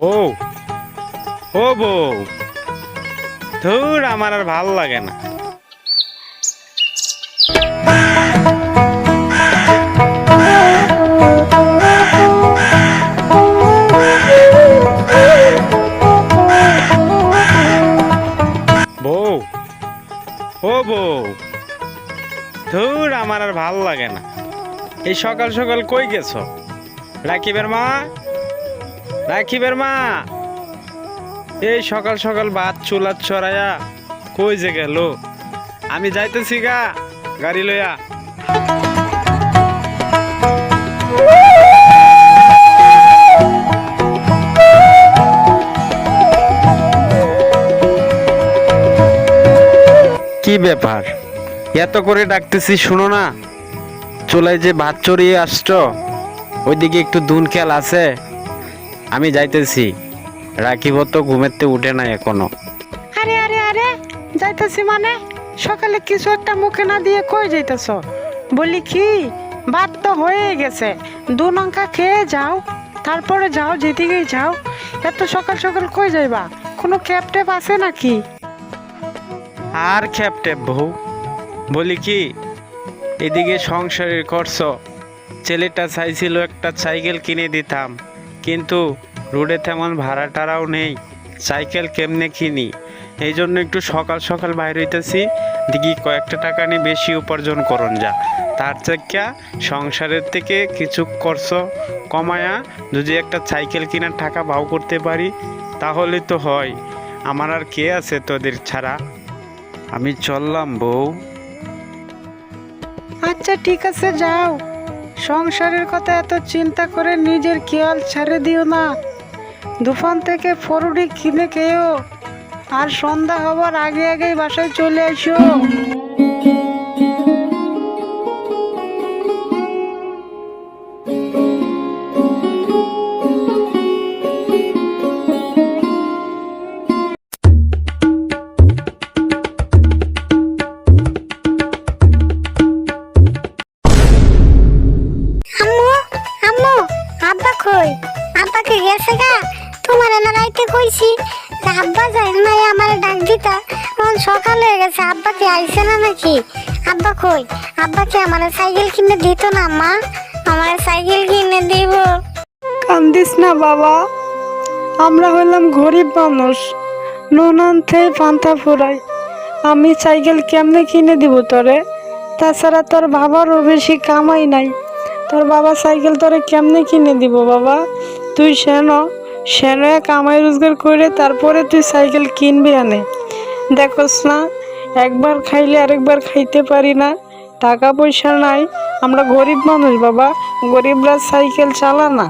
বউ। ও বউ। ধুর, আমার আর ভালো লাগে না। বউ। ও বউ। ধুর, আমার আর ভালো লাগে না। এই সকাল সকাল কই গেছো? রাকিবের মা? রাকিবের মা। এই সকাল সকাল ভাত চুলার চড়াইয়া কই যে গেল? আমি যাইতেছি গা, গাড়ি লইয়া। কি ব্যাপার? এত করে ডাকতেছি, শুনো না। চুলায় যে ভাত চড়িয়ে আসছো, ওইদিকে একটু দুন খেয়াল আছে। আমি যাইতেছি। রাখিব তো ঘুমেতে উঠে না এখনও। আরে আরে আরে যাইতেছি মানে? সকালে কিছু একটা মুখে না দিয়ে কই যাইতেছ? বলি কি? ভাত তো হয়ে গেছে। দু লঙ্কা খেয়ে যাও তারপরে যাও যেদিকেই যাও। এত সকাল সকাল কই যাইবা? কোনো ক্যাব ট্যাব আছে নাকি? আর খ্যাপটে বউ। বলি কি এদিকে সংসারের খরচ। ছেলেটা চাইছিল একটা সাইকেল কিনে দিতাম। কিন্তু রোডে তেমন ভাড়া টাড়াও নেই। সাইকেল কেমনে কিনি? এই জন্য একটু সকাল সকাল বাইরে হইতেছি, দেখি কয়েকটা টাকা নিয়ে বেশি উপার্জন করুন যা। তার থেকে সংসারের থেকে কিছু খরচ কমায়া যদি একটা সাইকেল কেনার টাকা ভাও করতে পারি, তাহলে তো হয়। আমার আর কে আছে তোদের ছাড়া? আমি চললাম বউ। আচ্ছা ঠিক আছে, যাও। সংসারের কথা এত চিন্তা করে নিজের খেয়াল ছেড়ে দিও না। দুফান থেকে ফরুডি কিনে খেয়েও আর সন্ধ্যা হবার আগে আগেই বাসায় চলে এসো কইছি আব্বা যাই নাই আমার ডাক দিতা? এখন সকাল হয়ে গেছে, আব্বা কি আইছে না নাকি? আব্বা কই? আব্বা কি আমার সাইকেল কিনে দিত না, মা? আমার সাইকেল কিনে দিব। কান্দিস না বাবা। আমরা হলাম গরিব মানুষ। নুন আনতে পান্তা ফুরাই। আমি সাইকেল কেমনে কিনে দিব তোরে? তাছাড়া তোর বাবারও বেশি কামাই নাই। তোর বাবা সাইকেল তোরে কেমনে কিনে দিব বাবা? তুই সেন সেন কামাই রোজগার করে তারপরে তুই সাইকেল কিনবি আনে। দেখোস না, একবার খাইলে আরেকবার খাইতে পারি না। টাকা পয়সা নাই, আমরা গরিব মানুষ বাবা, গরিবরা সাইকেল চালা না